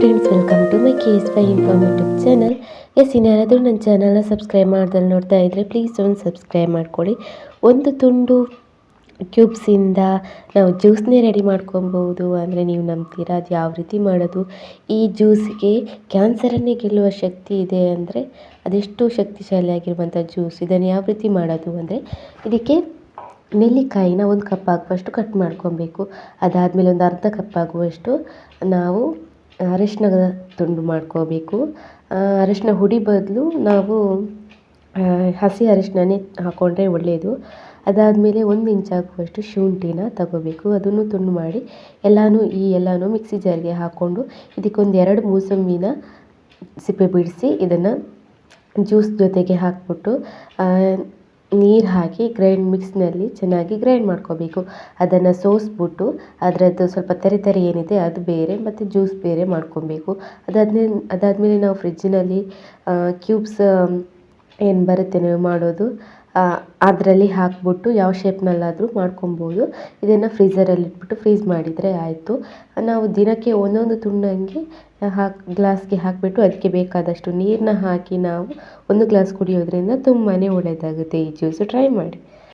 Friends welcome to my K S fi inform YouTube channel S ಇನ್ಯಾರಾದರೂ ನನ್ನ ಚಾನಲ್ನ subscribe ಮಾಡ್ದಲ್ಲಿ ನೋಡ್ತಾ ಇದ್ದರೆ ಪ್ಲೀಸ್ ಒಂದು ಸಬ್ಸ್ಕ್ರೈಬ್ ಮಾಡ್ಕೊಳ್ಳಿ ಒಂದು ತುಂಡು ಕ್ಯೂಬ್ಸಿಂದ ನಾವು ಜ್ಯೂಸ್ನೇ ರೆಡಿ ಮಾಡ್ಕೊಬೋದು ಅಂದರೆ ನೀವು ನಂಬ್ತೀರಾ? ಅದು ಯಾವ ರೀತಿ ಮಾಡೋದು? ಈ ಜ್ಯೂಸ್ಗೆ ಕ್ಯಾನ್ಸರನ್ನೇ ಗೆಲ್ಲುವ ಶಕ್ತಿ ಇದೆ ಅಂದರೆ ಅದೆಷ್ಟು ಶಕ್ತಿಶಾಲಿಯಾಗಿರುವಂಥ ಜ್ಯೂಸ್ ಇದನ್ನು ಯಾವ ರೀತಿ ಮಾಡೋದು ಅಂದರೆ ಇದಕ್ಕೆ ನೆಲ್ಲಿಕಾಯಿನ ಒಂದು ಕಪ್ ಆಗುವಷ್ಟು ಕಟ್ ಮಾಡ್ಕೊಬೇಕು. ಅದಾದಮೇಲೆ ಒಂದು ಅರ್ಧ ಕಪ್ ಆಗುವಷ್ಟು ನಾವು ಅರಿಶಿಣದ ತುಂಡು ಮಾಡ್ಕೋಬೇಕು. ಅರಿಶಿಣ ಹುಡಿ ಬದಲು ನಾವು ಹಸಿ ಅರಿಶಿಣನೇ ಹಾಕ್ಕೊಂಡ್ರೆ ಒಳ್ಳೆಯದು ಅದಾದಮೇಲೆ ಒಂದು ಇಂಚಾಗುವಷ್ಟು ಶುಂಠಿನ ತಗೋಬೇಕು. ಅದನ್ನು ತುಂಡು ಮಾಡಿ ಎಲ್ಲನೂ, ಈ ಎಲ್ಲನೂ ಮಿಕ್ಸಿ ಜಾರಿಗೆ ಹಾಕ್ಕೊಂಡು ಇದಕ್ಕೊಂದು ಎರಡು ಮೂಸಂಬಿನ ಸಿಪ್ಪೆ ಬಿಡಿಸಿ ಇದನ್ನು ಜ್ಯೂಸ್ ಜೊತೆಗೆ ಹಾಕ್ಬಿಟ್ಟು ನೀರು ಹಾಕಿ ಗ್ರೈಂಡ್ ಮಿಕ್ಸ್ನಲ್ಲಿ ಚೆನ್ನಾಗಿ ಗ್ರೈಂಡ್ ಮಾಡ್ಕೋಬೇಕು. ಅದನ್ನು ಸೋಸಿಬಿಟ್ಟು ಅದರದ್ದು ಸ್ವಲ್ಪ ತರಿ ತರಿ ಏನಿದೆ ಅದು ಬೇರೆ ಮತ್ತು ಜ್ಯೂಸ್ ಬೇರೆ ಮಾಡ್ಕೊಬೇಕು. ಅದಾದ್ಮೇಲೆ ಅದಾದಮೇಲೆ ನಾವು ಫ್ರಿಜ್ಜಿನಲ್ಲಿ ಕ್ಯೂಬ್ಸ್ ಏನು ಬರುತ್ತೆ ನೀವು ಮಾಡೋದು? ಅದರಲ್ಲಿ ಹಾಕ್ಬಿಟ್ಟು ಯಾವ ಶೇಪ್ನಲ್ಲಾದರೂ ಮಾಡ್ಕೊಬೋದು. ಇದನ್ನು ಫ್ರೀಝರಲ್ಲಿ ಇಟ್ಬಿಟ್ಟು ಫ್ರೀಝ್ ಮಾಡಿದರೆ ಆಯಿತು. ನಾವು ದಿನಕ್ಕೆ ಒಂದೊಂದು ತುಂಡಂಗೆ ಹಾಕಿ ಗ್ಲಾಸ್ಗೆ ಹಾಕಿಬಿಟ್ಟು ಅದಕ್ಕೆ ಬೇಕಾದಷ್ಟು ನೀರನ್ನ ಹಾಕಿ ನಾವು ಒಂದು ಗ್ಲಾಸ್ ಕುಡಿಯೋದ್ರಿಂದ ತುಂಬಾ ಒಳ್ಳೆಯದಾಗುತ್ತೆ ಈ ಜ್ಯೂಸು. ಟ್ರೈ ಮಾಡಿ.